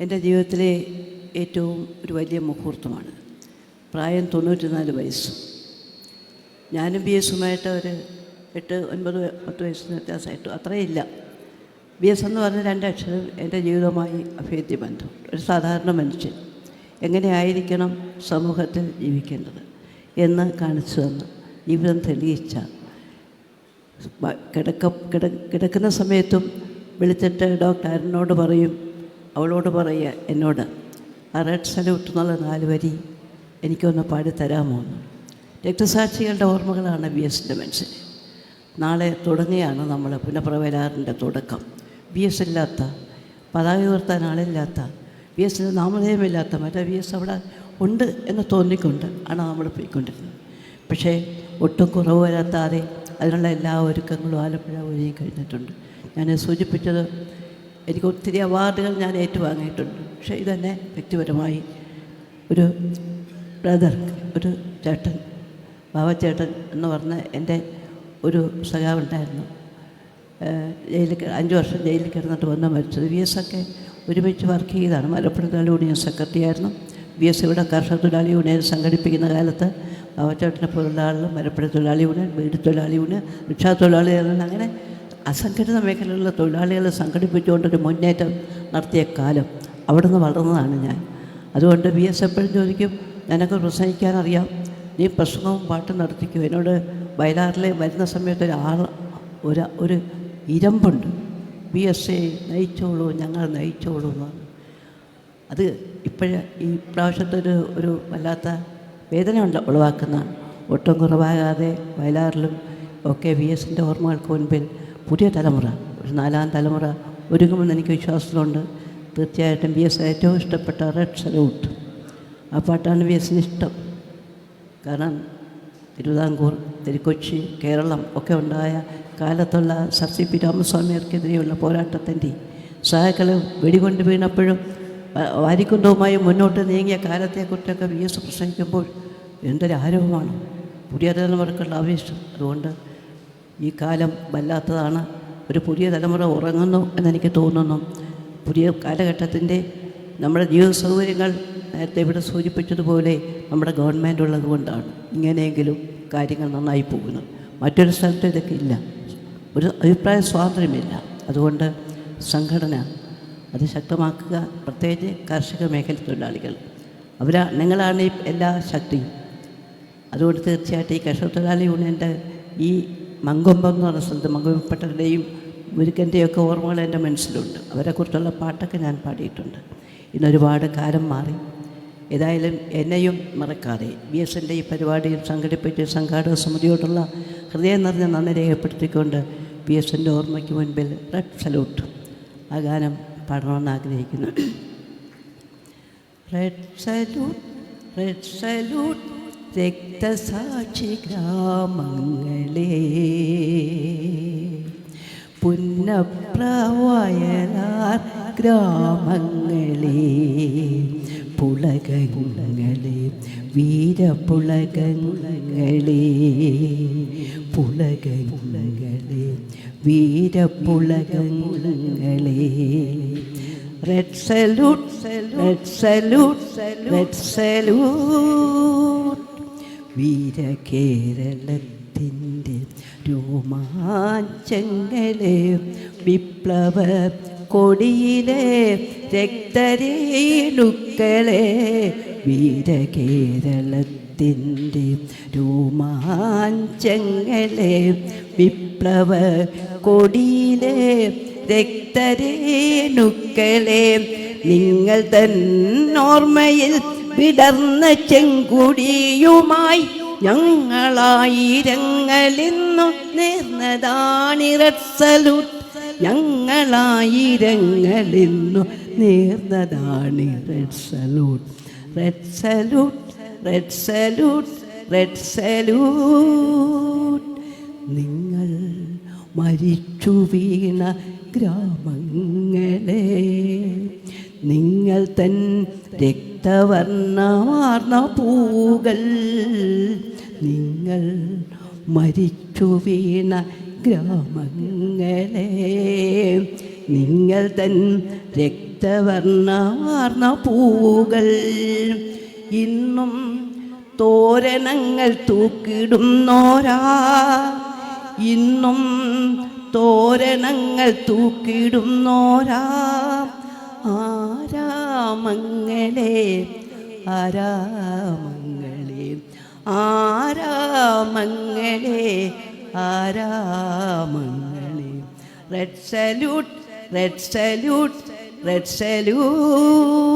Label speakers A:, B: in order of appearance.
A: എന്റെ ജീവിതത്തിലെ ഏറ്റവും ഒരു വലിയ മുഹൂർത്തമാണ്. പ്രായം തൊണ്ണൂറ്റിനാല് വയസ്സ്. ഞാനും ബി എസുമായിട്ട് ഒരു എട്ട് ഒൻപത് പത്ത് വയസ്സിന് വ്യത്യാസമായിട്ട് അത്രയില്ല. ബി എസ് എന്ന് പറഞ്ഞ രണ്ടക്ഷരം എന്റെ ജീവിതവുമായി അഭേദ്യ ബന്ധം. ഒരു സാധാരണ മനുഷ്യൻ. എങ്ങനെയായിരിക്കണം സമൂഹത്തിൽ ജീവിക്കേണ്ടത് എന്ന് കാണിച്ചു തന്ന്. ജീവിതം തെളിയിച്ച. കിടക്ക കിട കിടക്കുന്ന സമയത്തും വിളിച്ചിട്ട് ഡോക്ടർ അരുണിനോട് പറയും അവളോട് പറയുക എന്നോട് ആ റെഡ് സല്യൂട്ട് എന്നുള്ള നാല് വരി എനിക്കൊന്ന് പാടിത്തരാമോ എന്ന്. രക്തസാക്ഷികളുടെ ഓർമ്മകളാണ് ബി എസിന്റെ മനസ്സിൽ. നാളെ തുടങ്ങിയാണ് നമ്മൾ പുനഃപ്രവരാറിന്റെ തുടക്കം. ബി എസ് ഇല്ലാത്ത പതാക ഉയർത്താൻ ആളില്ലാത്ത ബി എസിന് നാമധേയമില്ലാത്ത മറ്റേ ബി എസ് അവിടെ ഉണ്ട് എന്ന് തോന്നിക്കൊണ്ട് ആണ് നമ്മൾ പോയിക്കൊണ്ടിരുന്നത്. പക്ഷേ ഒട്ടും കുറവ് വരാത്താതെ അതിനുള്ള എല്ലാ ഒരുക്കങ്ങളും ആലപ്പുഴ ഒരുങ്ങി കഴിഞ്ഞിട്ടുണ്ട്. ഞാൻ സൂചിപ്പിച്ചത് എനിക്ക് ഒത്തിരി അവാർഡുകൾ ഞാൻ ഏറ്റുവാങ്ങിയിട്ടുണ്ട്. പക്ഷേ ഇതന്നെ വ്യക്തിപരമായി ഒരു ബ്രദർ ഒരു ചേട്ടൻ ബാബച്ചേട്ടൻ എന്ന് പറഞ്ഞ എന്റെ ഒരു സഖാവുണ്ടായിരുന്നു. ജയിലിൽ അഞ്ച് വർഷം ജയിലിൽ കിടന്നിട്ട് വന്ന് മരിച്ചത്. വി എസ് ഒക്കെ ഒരുമിച്ച് വർക്ക് ചെയ്താണ്. മലപ്പുറം തൊഴിലാളി യൂണിയൻ സെക്രട്ടറി ആയിരുന്നു. ബി എസ് ഇവിടെ കർഷക തൊഴിലാളി യൂണിയൻ സംഘടിപ്പിക്കുന്ന കാലത്ത് ബാബച്ചേട്ടനെ പോലുള്ള ആളുകൾ മലപ്പുറം തൊഴിലാളി യൂണിയൻ വീട് തൊഴിലാളി യൂണിയൻ റിക്ഷാ തൊഴിലാളി അങ്ങനെ അസംഘടിത മേഖലയിലുള്ള തൊഴിലാളികളെ സംഘടിപ്പിച്ചുകൊണ്ടൊരു മുന്നേറ്റം നടത്തിയ കാലം അവിടുന്ന് വളർന്നതാണ് ഞാൻ. അതുകൊണ്ട് ബി എസ് എപ്പോഴും ചോദിക്കും നിനക്ക് പ്രസംഗിക്കാനറിയാം. നീ പ്രസംഗവും പാട്ടും നടത്തിക്കും. എന്നോട് വയലാറിലെ വരുന്ന സമയത്ത് ഒരു ആൾ ഒരു ഒരു ഇരമ്പുണ്ട്. ബി എസ് എ നയിച്ചോളൂ ഞങ്ങൾ നയിച്ചോളൂ എന്നാണ് അത് ഇപ്പോഴേ ഈ പ്രാവശ്യത്തെ ഒരു ഒരു വല്ലാത്ത വേദന ഉളവാക്കുന്നതാണ് ഒട്ടും കുറവാകാതെ വയലാറിലും ഒക്കെ ബി എസിന്റെ ഓർമ്മകൾക്ക് മുൻപിൽ പുതിയ തലമുറ ഒരു നാലാം തലമുറ ഒരുങ്ങുമെന്ന് എനിക്ക് വിശ്വാസത്തിലുണ്ട്. തീർച്ചയായിട്ടും ബി എസ് ഏറ്റവും ഇഷ്ടപ്പെട്ട റെഡ് സലൂട്ട് ആ പാട്ടാണ് ബി എസിന് ഇഷ്ടം. കാരണം തിരുവിതാംകൂർ തിരുക്കൊച്ചി കേരളം ഒക്കെ ഉണ്ടായ കാലത്തുള്ള സർ സി പി രാമസ്വാമിയർക്കെതിരെയുള്ള പോരാട്ടത്തിന്റെ സഹാക്കൾ വെടികൊണ്ട് വീണപ്പോഴും വാരിക്കുണ്ടവുമായി മുന്നോട്ട് നീങ്ങിയ കാലത്തെക്കുറിച്ചൊക്കെ വി എസ് പ്രസംഗിക്കുമ്പോൾ എന്തൊരു ആരവമാണ് പുതിയ തലമുറക്കുള്ള ആവേശം. അതുകൊണ്ട് ഈ കാലം വല്ലാത്തതാണ്. ഒരു പുതിയ തലമുറ ഉറങ്ങുന്നു എന്നെനിക്ക് തോന്നുന്നു. പുതിയ കാലഘട്ടത്തിന്റെ നമ്മുടെ ജീവിത സൗകര്യങ്ങൾ നേരത്തെ ഇവിടെ സൂചിപ്പിച്ചതുപോലെ നമ്മുടെ ഗവൺമെന്റ് ഉള്ളത് കൊണ്ടാണ് ഇങ്ങനെയെങ്കിലും കാര്യങ്ങൾ നന്നായി പോകുന്നത് മറ്റൊരു സ്ഥലത്ത് ഇതൊക്കെ ഇല്ല. ഒരു അഭിപ്രായ സ്വാതന്ത്ര്യമില്ല. അതുകൊണ്ട് സംഘടന അത് ശക്തമാക്കുക. പ്രത്യേകിച്ച് കാർഷിക മേഖല തൊഴിലാളികൾ. അവരാ നിങ്ങളാണ് എല്ലാ ശക്തിയും. അതുകൊണ്ട് തീർച്ചയായിട്ടും ഈ കർഷക തൊഴിലാളി യൂണിയന്റെ ഈ മങ്കൊമ്പം എന്ന് പറഞ്ഞ സ്ഥലത്ത് മങ്കൊമ്പപ്പെട്ടവരുടെയും മുരുക്കന്റെയൊക്കെ ഓർമ്മകൾ എന്റെ മനസ്സിലുണ്ട്. അവരെക്കുറിച്ചുള്ള പാട്ടൊക്കെ ഞാൻ പാടിയിട്ടുണ്ട്. ഇന്നൊരുപാട് കാലം മാറി. ഏതായാലും എന്നെയും മറക്കാതെ ബി എസ് എന്റെ ഈ പരിപാടിയിൽ സംഘടിപ്പിച്ച സംഘാടക സമിതിയോടുള്ള ഹൃദയം നിറഞ്ഞ നന്ദി രേഖപ്പെടുത്തിക്കൊണ്ട് ബി എസ് എന്റെ ഓർമ്മയ്ക്ക് മുൻപിൽ റെഡ് സല്യൂട്ട്. ആ ഗാനം പാടണമെന്ന് ആഗ്രഹിക്കുന്നു. Red salute red salute. രക്തസാക്ഷി ഗ്രാമങ്ങളെ. പുന്നപ്രവയലാർ ഗ്രാമങ്ങളെ. പുളകങ്ങളെ വീരപുളകങ്ങളെ. പുളകങ്ങളെ വീരപുളകങ്ങളെ. Red salute red salute red salute വീരകേരളത്തിന്റെ രോമാഞ്ചങ്ങളെ വിപ്ലവ കൊടിയിലെ രക്തരേണുക്കളെ വീരകേരളത്തിന്റെ രോമാഞ്ചങ്ങളെ വിപ്ലവ കൊടിയിലെ രക്തരേണുക്കളെ നിങ്ങൾ തന്നോർമ്മയിൽ വിടർന്ന ചെങ്കുടിയുമായി ഞങ്ങളായിരങ്ങളിന്നു നേർന്നതാണിറസലു ഞങ്ങളായിരങ്ങലിന്നു നേർന്നതാണ് red salute red salute red salute red salute നിങ്ങൾ മരിച്ചു വീണ ഗ്രാമങ്ങളെ നിങ്ങൾ തൻ രക്തവർണമാർന്ന പൂകൾ നിങ്ങൾ മരിച്ചു വീണ ഗ്രാമങ്ങളെ. നിങ്ങൾ തൻ രക്തവർണമാർന്ന പൂകൾ ഇന്നും തോരണങ്ങൾ തൂക്കിടുന്നോരാ. ഇന്നും തോരണങ്ങൾ തൂക്കിടുന്നോരാ. ആരാമങ്ങളെ ആരാമങ്ങളെ ആരാമങ്ങളെ ആരാമങ്ങളെ. Red salute red salute red salute